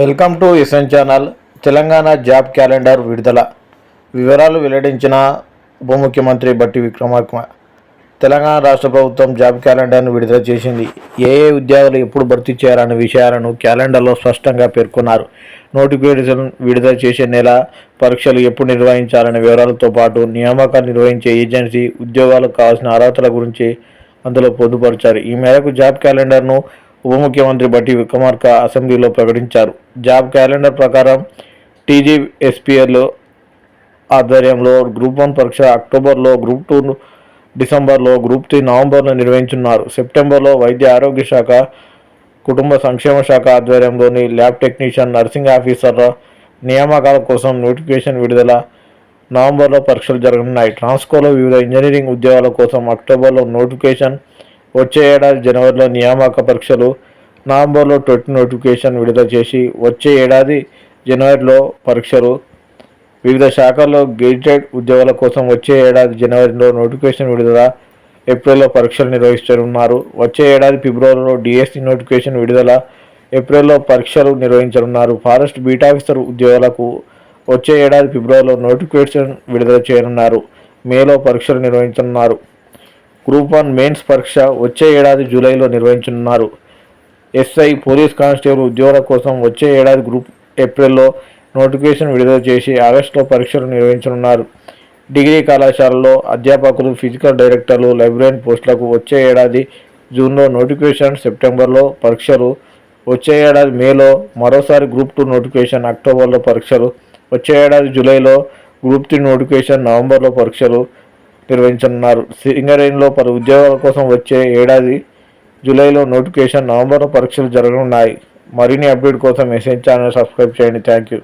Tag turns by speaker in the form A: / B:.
A: Welcome to ఇసన్ channel. Telangana job calendar విడుదల. వివరాలు వెల్లడించిన ఉప ముఖ్యమంత్రి బట్టి విక్రమార్క తెలంగాణ రాష్ట్ర ప్రభుత్వం జాబ్ క్యాలెండర్ను విడుదల చేసింది. ఏ ఏ ఉద్యోగాలు ఎప్పుడు భర్తీ చేయాలనే విషయాలను క్యాలెండర్లో స్పష్టంగా పేర్కొన్నారు. నోటిఫికేషన్ విడుదల చేసే నెల పరీక్షలు ఎప్పుడు నిర్వహించాలనే వివరాలతో పాటు నియామకాలు నిర్వహించే ఏజెన్సీ ఉద్యోగాలకు కావాల్సిన అర్హతల గురించి అందులో పొందుపరిచారు. ఈ మేరకు జాబ్ క్యాలెండర్ను ఉప ముఖ్యమంత్రి బట్టి విక్రమార్క అసెంబ్లీలో ప్రకటించారు. జాబ్ క్యాలెండర్ ప్రకారం టీజీ ఎస్పీఎల్ ఆధ్వర్యంలో గ్రూప్ వన్ పరీక్ష అక్టోబర్లో గ్రూప్ టూ డిసెంబర్లో గ్రూప్ త్రీ నవంబర్లో నిర్వహించున్నారు సెప్టెంబర్లో వైద్య ఆరోగ్య శాఖ కుటుంబ సంక్షేమ శాఖ ఆధ్వర్యంలోని ల్యాబ్ టెక్నీషియన్ నర్సింగ్ ఆఫీసర్ల నియామకాల కోసం నోటిఫికేషన్ విడుదల నవంబర్లో పరీక్షలు జరగనున్నాయి. ట్రాన్స్కోలో వివిధ ఇంజనీరింగ్ ఉద్యోగాల కోసం అక్టోబర్లో నోటిఫికేషన్ వచ్చే ఏడాది జనవరిలో నియామక పరీక్షలు నవంబర్లో టొట్టి నోటిఫికేషన్ విడుదల చేసి వచ్చే ఏడాది జనవరిలో పరీక్షలు. వివిధ శాఖల్లో గెజిటెడ్ ఉద్యోగాల కోసం వచ్చే ఏడాది జనవరిలో నోటిఫికేషన్ విడుదల ఏప్రిల్లో పరీక్షలు నిర్వహించనున్నారు. వచ్చే ఏడాది ఫిబ్రవరిలో డిఎస్సి నోటిఫికేషన్ విడుదల ఏప్రిల్లో పరీక్షలు నిర్వహించనున్నారు. ఫారెస్ట్ బీట్ ఆఫీసర్ ఉద్యోగాలకు వచ్చే ఏడాది ఫిబ్రవరిలో నోటిఫికేషన్ విడుదల చేయనున్నారు. మేలో పరీక్షలు నిర్వహించనున్నారు. గ్రూప్ వన్ మెయిన్స్ పరీక్ష వచ్చే ఏడాది జూలైలో నిర్వహించనున్నారు. ఎస్ఐ పోలీస్ కానిస్టేబుల్ ఉద్యోగాల కోసం వచ్చే ఏడాది గ్రూప్ ఏప్రిల్లో నోటిఫికేషన్ విడుదల చేసి ఆగస్టులో పరీక్షలు నిర్వహించనున్నారు. డిగ్రీ కళాశాలలో అధ్యాపకులు ఫిజికల్ డైరెక్టర్లు లైబ్రరీ పోస్టులకు వచ్చే ఏడాది జూన్లో నోటిఫికేషన్ సెప్టెంబర్లో పరీక్షలు వచ్చే ఏడాది మేలో మరోసారి గ్రూప్ టూ నోటిఫికేషన్ అక్టోబర్లో పరీక్షలు వచ్చే ఏడాది జూలైలో గ్రూప్ త్రీ నోటిఫికేషన్ నవంబర్లో పరీక్షలు నిర్వహించనున్నారు. సింగరేణిలో పలు ఉద్యోగాల కోసం వచ్చే ఏడాది జూలైలో నోటిఫికేషన్ నవంబర్లో పరీక్షలు జరగనున్నాయి. మరిన్ని అప్డేట్ కోసం మెసేజ్ ఛానల్ సబ్స్క్రైబ్ చేయండి. Thank you